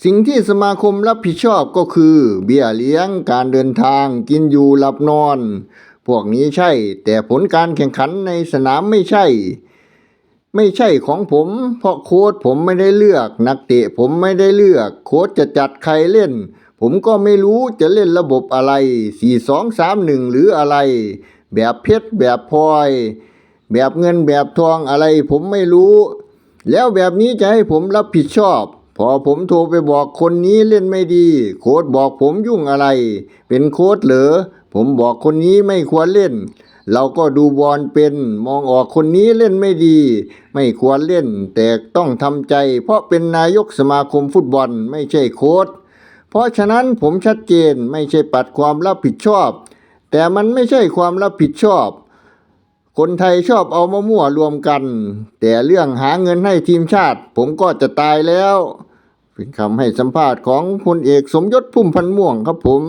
สิ่งที่สมาคมรับผิดชอบก็คือ เบี้ยเลี้ยงการเดินทางกินอยู่หลับนอน พวกนี้ใช่ แต่ผลการแข่งขันในสนามไม่ใช่ ไม่ใช่ของผม เพราะโค้ชผมไม่ได้เลือก นักเตะผมไม่ได้เลือก โค้ชจะจัดใครเล่น ผมก็ไม่รู้จะเล่นระบบอะไร 4-2-3-1 หรืออะไร แบบเพชรแบบพลอย แบบเงินแบบทองอะไรผมไม่รู้ แล้วแบบนี้จะให้ผมรับผิดชอบ พอผมโทรไปบอกคนนี้เล่นไม่ดี โค้ดบอกผมยุ่งอะไร เป็นโค้ดเหรอผมบอกคนนี้ไม่ควรเล่น เราก็ดูบอลเป็น มองออกคนนี้เล่นไม่ดี ไม่ควรเล่น แต่ต้องทำใจ เพราะเป็นนายกสมาคมฟุตบอลไม่ใช่โค้ดเพราะฉะนั้นผมชัดเจนไม่ใช่ปัดความรับผิดชอบ แต่มันไม่ใช่ความรับผิดชอบ คนไทยชอบเอามะม่วรวมกัน แต่เรื่องหาเงินให้ทีมชาติ ผมก็จะตายแล้ว เป็นคำให้สัมภาษณ์ของพลเอกสมยศพุ่มพันม่วงครับผม